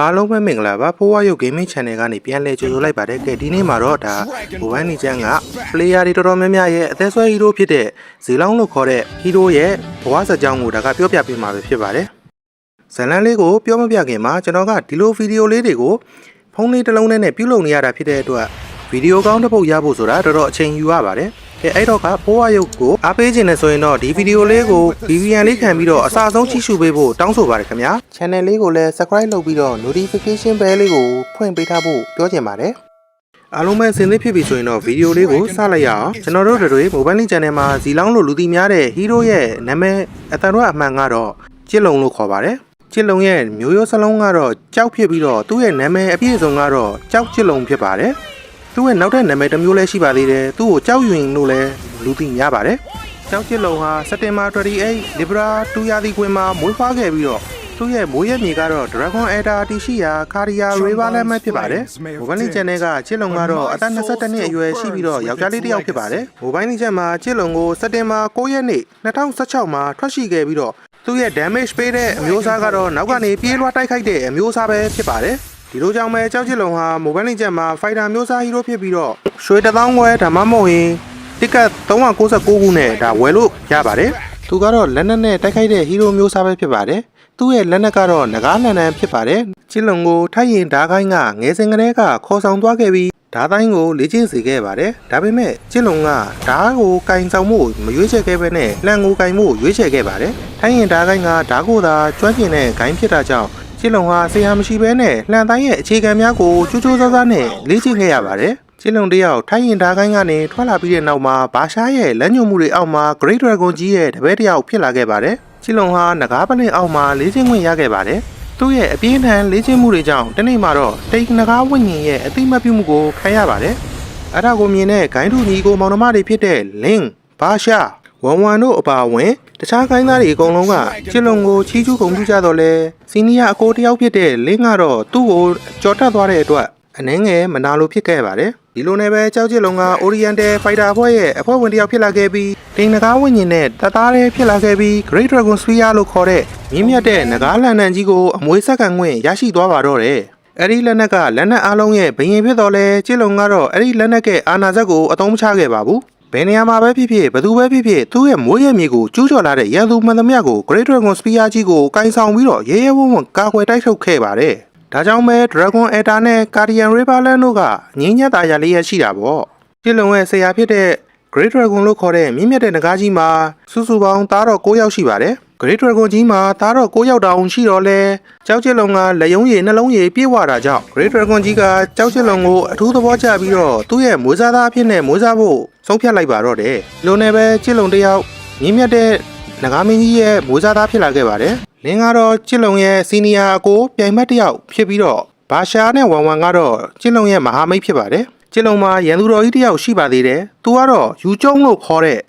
အားလုံးပဲမင်္ဂလာပါဖိုးဝါရုပ် gaming channel ကနေပြန်လည်ကြိုဆိုလိုက်ပါတယ်ကဲဒီနေ့မှာတော့ဒါဘိုဘိုင်းနီချန်က player တွေတော်တော်များများရဲ့အသက်ဆွဲ hero ဖြစ်တဲ့ဇီလောင်းလို့ခေါ်တဲ့ hero ရဲ့ဘဝစကြောင်းကိုဒါကပြောပြပေးမှာပဲဖြစ်ပါတယ်ဇလန်းလေးကိုပြောမပြခင်မှာကျွန်တော်ကဒီလိုဗီဒီယိုလေးတွေကိုဖုန်းလေးတစ်လုံးနဲ့ပြုလုပ်နေရတာဖြစ်တဲ့အတွက်ဗီဒီယိုကောင်းတစ်ပုတ်ရဖို့ဆိုတာတော်တော်အချိန်ယူရပါတယ် ကဲအဲ့တော့ကဖိုးဝါရုပ်ကိုအားပေးခြင်းနဲ့ဆိုရင်တော့ဒီဗီဒီယိုလေးကို VPN လေးခံပြီးတော့အစားဆုံးကြည့်ရှုပေးဖို့တောင်းဆိုပါတယ်ခင်ဗျာ channel လေးကိုလည်း subscribe လုပ်ပြီးတော့ notification bell လေးကိုဖွင့်ပေးထားဖို့ပြောချင်ပါတယ်အားလုံးပဲစင်သစ်ဖြစ်ပြီဆိုရင်တော့ဗီဒီယိုလေးကိုစလိုက်ရအောင်ကျွန်တော်တို့တွေ mobile link channel မှာဇီလောင်းလို့လူသိများတဲ့ hero ရဲ့နာမည်အတန်တော့အမှန်ကတော့ချစ်လုံလို့ခေါ်ပါတယ်ချစ်လုံရဲ့မျိုးရိုးစလုံးကတော့ကြောက်ဖြစ်ပြီးတော့သူ့ရဲ့နာမည်အပြည့်အစုံကတော့ကြောက်ချစ်လုံဖြစ်ပါတယ် သူ့ရဲ့နောက်ထပ်နာမည်တစ်မျိုးလည်းရှိပါသေးတယ်သူ့ကိုကြောက်ရွင်လို့လည်းလူသိများပါတယ်ကြောက်ချစ်လုံဟာစက်တင်ဘာ28 Libra 2ရာသီခွင်မှာမွေးဖွားခဲ့ပြီးတော့သူ့ရဲ့မိုးရက်မြေကတော့ Dragon Eda တီရှိရာ Caria River လည်းမဲ့ဖြစ်ပါတယ်။ Mobile Legends နဲ့ကချစ်လုံကတော့အသက်22နှစ်အရွယ်ရှိပြီးတော့ယောက်ျားလေးတစ်ယောက်ဖြစ်ပါတယ်။ Mobile Legends မှာချစ်လုံကိုစက်တင်ဘာ9ရက်နေ့2016မှာထွက်ရှိခဲ့ပြီးတော့သူ့ရဲ့ damage ပေးတဲ့အမျိုးအစားကတော့နောက်ကနေပြေးလွှားတိုက်ခိုက်တဲ့အမျိုးအစားပဲဖြစ်ပါတယ်။ ဒီလိုကြောင့်ပဲကြောက်ချစ်လုံဟာ Mobile Legends မှာ Fighter မျိုးစား Hero ဖြစ်ပြီးတော့ရွှေတသောင်းခွဲဓမ္မမဟုတ်ရင်တစ်ကတ်399ခုနဲ့ဒါဝယ်လို့ရပါတယ်။သူကတော့လက်နက်နဲ့တိုက်ခိုက်တဲ့ Hero မျိုးစားပဲဖြစ်ပါတယ်။သူ့ရဲ့လက်နက်ကတော့ငကားလန်လန်ဖြစ်ပါတယ်။ချစ်လုံကိုထိုက်ရင်ဓာခိုင်းကငယ်စဉ်ကတည်းကခေါ်ဆောင်သွားခဲ့ပြီးဓာတိုင်းကိုလေ့ကျင့်စေခဲ့ပါတယ်။ဒါပေမဲ့ချစ်လုံကဓာကိုကင်ဆောင်မှုမရွေးချယ်ခဲ့ဘဲနဲ့လှန်ကိုကင်မှုရွေးချယ်ခဲ့ပါတယ်။ထိုက်ရင်ဓာခိုင်းကဓာကိုသာကျွမ်းကျင်တဲ့ဂိုင်းဖြစ်တာကြောင့် ချစ်လုံဟာဆရာမရှိဘဲနဲ့လှန်တိုင်းရဲ့အခြေခံများကိုကြိုးကြိုးစားစားနဲ့လေ့ကျင့်ခဲ့ရပါတယ်။ချစ်လုံတယောက်ထိုင်းရင်ဓာကိုင်းကနေထွက်လာပြီးတဲ့နောက်မှာဘာရှားရဲ့လက်ညှိုးမှုတွေအောက်မှာ Great Dragon ကြီးရဲ့တပည့်တစ်ယောက်ဖြစ်လာခဲ့ပါတယ်။ချစ်လုံဟာငကားပလင်အောက်မှာလေးချင်းခွင့်ရခဲ့ပါတယ်။သူ့ရဲ့အပြင်းထန်လေးချင်းမှုတွေကြောင့်တနေ့မှာတော့တိတ်ငကားဝိညာဉ်ရဲ့အသိမပြုမှုကိုခံရပါတယ်။အဲ့ဒါကိုမြင်တဲ့ဂိုင်းထူညီကိုမောင်နှမတွေဖြစ်တဲ့လင်းဘာရှာ ဝန်ဝန်တို့အပါအဝင်တခြားခိုင်းသားတွေအကုန်လုံးကချစ်လုံကိုချီးကျူးဂုဏ်ပြုကြတော့လဲစီနီယာအကိုတယောက်ဖြစ်တဲ့လင်းကတော့သူ့ကိုကြော်တက်သွားတဲ့အတွက်အနှင်းငယ်မနာလိုဖြစ်ခဲ့ပါတယ်ဒီလိုနဲ့ပဲကြောက်ချစ်လုံက Oriental Fighter အဖွဲ့ရဲ့အဖွဲ့ဝင်တစ်ယောက်ဖြစ်လာခဲ့ပြီးတင်နဂါဝိညာဉ်နဲ့တသားလေးဖြစ်လာခဲ့ပြီး Great Dragon Sphere လို့ခေါ်တဲ့မြင့်မြတ်တဲ့နဂါလန်နန်ကြီးကိုအမွေဆက်ကန်ခွင့်ရရှိသွားပါတော့တယ်အဲ့ဒီလက်နက်ကလက်နက်အားလုံးရဲ့ဘယင်ဖြစ်တော်လဲချစ်လုံကတော့အဲ့ဒီလက်နက်ကအာနာဇက်ကိုအသုံးမချခဲ့ပါဘူး ဘယ်နေရာမှာပဲဖြစ်ဖြစ်ဘယ်သူပဲဖြစ်ဖြစ်သူ့ရဲ့မွေးရမြေကိုကျူးကျော်လာတဲ့ရန်သူမှန်သမျှကို Great Dragon Sphere ကြီးကိုကင်ဆောင်ပြီးတော့ရဲရဲဝံ့ဝံ့ကာကွယ်တိုက်ထုတ်ခဲ့ပါတယ်။ဒါကြောင့်ပဲ Dragon Eta နဲ့ Guardian Riverland တို့ကငင်းညက်သားရလေးရရှိတာပေါ့။ပြည်လုံရဲ့ဆရာဖြစ်တဲ့ Great Dragon လို့ခေါ်တဲ့မြင့်မြတ်တဲ့နဂါးကြီးမှာစုစုပေါင်းသားတော့9ယောက်ရှိပါတယ်။ Great Dragon ကြီးမှာသားတော့9ယောက်တောင်ရှိတော့လဲကြောက်ချစ်လုံကလက်ယုံရည်နှလုံးရည်ပြေးဝတာကြောင့် Great Dragon ကြီးကကြောက်ချစ်လုံကိုအထူးသဘောကျပြီးတော့သူ့ရဲ့မွေးစားသားအဖြစ်နဲ့မွေးစားဖို့ဆုံးဖြတ်လိုက်ပါတော့တယ်။လုံနဲ့ပဲချစ်လုံတစ်ယောက်မြင့်မြတ်တဲ့နဂါမင်းကြီးရဲ့မွေးစားသားဖြစ်လာခဲ့ပါတယ်။လင်းကတော့ချစ်လုံရဲ့စီနီယာအကိုပြိုင်မတ်တစ်ယောက်ဖြစ်ပြီးတော့ဘာရှာနဲ့ဝမ်ဝမ်ကတော့ချစ်လုံရဲ့မဟာမိတ်ဖြစ်ပါတယ်။ချစ်လုံမှာရန်သူတော်ကြီးတစ်ယောက်ရှိပါသေးတယ်။သူကတော့ယူကျုံလို့ခေါ်တဲ့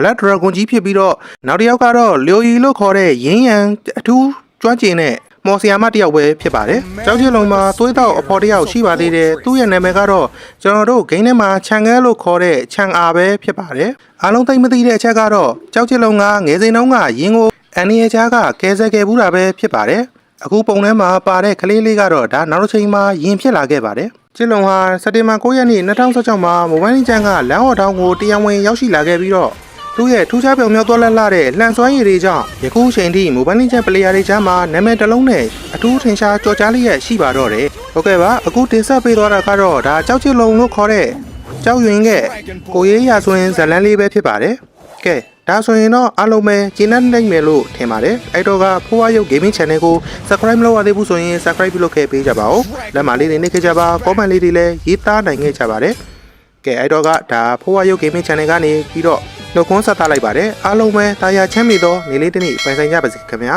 Black Dragon ကြီးဖြစ်ပြီးတော့နောက်တစ်ယောက်ကတော့လျိုယီလို့ခေါ်တဲ့ရင်းရန်အထူးကျွမ်းကျင်တဲ့မော်ဆီယာမတစ်ယောက်ပဲဖြစ်ပါတယ်။ကြောက်ချစ်လုံမှာသွေးတော့အဖော်တစ်ယောက်ရှိပါသေးတယ်။သူ့ရဲ့နာမည်ကတော့ကျွန်တော်တို့ဂိမ်းထဲမှာခြံခဲလို့ခေါ်တဲ့ခြံအာပဲဖြစ်ပါတယ်။အားလုံးသိမသိတဲ့အချက်ကတော့ကြောက်ချစ်လုံကငယ်စဉ်တုန်းကရင်းကိုအန်နီယာချားကကဲဆဲခဲ့ဘူးတာပဲဖြစ်ပါတယ်။အခုပုံထဲမှာပါတဲ့ကလေးလေးကတော့ဒါနောက်တစ်ချိန်မှာယင်ဖြစ်လာခဲ့ပါတယ်။ချစ်လုံဟာစက်တင်ဘာ9ရက်နေ့2016မှာမိုဘိုင်းလင်းချန်ကလမ်းဟော်တောင်းကိုတရားဝင်ရောက်ရှိလာခဲ့ပြီးတော့ သူ့ရဲ့ထူးခြားပြောင်မြောက်သွားလက်လာတဲ့လှန်စွမ်းရည်တွေကြောင့်ယခုချိန်ထိမိုဘိုင်းလင်းချန်ပလေယာတွေကြားမှာနာမည်တစ်လုံးနဲ့အထူးထင်ရှားကြော်ကြားလေးရရှိပါတော့တယ်။ဟုတ်ကဲ့ပါအခုတင်ဆက်ပေးသွားတာကတော့ဒါကြောက်ချစ်လုံလို့ခေါ်တဲ့ကြောက်ရွင်ကကိုရေးရဆိုရင်ဇလန်းလေးပဲဖြစ်ပါတယ်။ကဲဒါဆိုရင်တော့အားလုံးပဲကျင်းတဲ့နိုင်မယ်လို့ထင်ပါတယ်အဲ့တော့ကဖိုးဝါရုပ် gaming channel ကို subscribe မလုပ်ရသေးဘူးဆိုရင် subscribe ပြုလုပ်ခဲ့ပေးကြပါဦးလက်မလေးတွေနှိပ်ခဲ့ကြပါ comment လေးတွေလည်းရေးသားနိုင်ခဲ့ကြပါတယ်ကဲအဲ့တော့ကဒါဖိုးဝါရုပ် gaming channel ကနေပြီးတော့ နှုတ်ခွန်းဆက်သလိုက်ပါတယ်အားလုံးပဲတာယာချမ်းမြေသောနေလေးတစ်နေ့ပိုင်ဆိုင်ကြပါစေခင်ဗျာ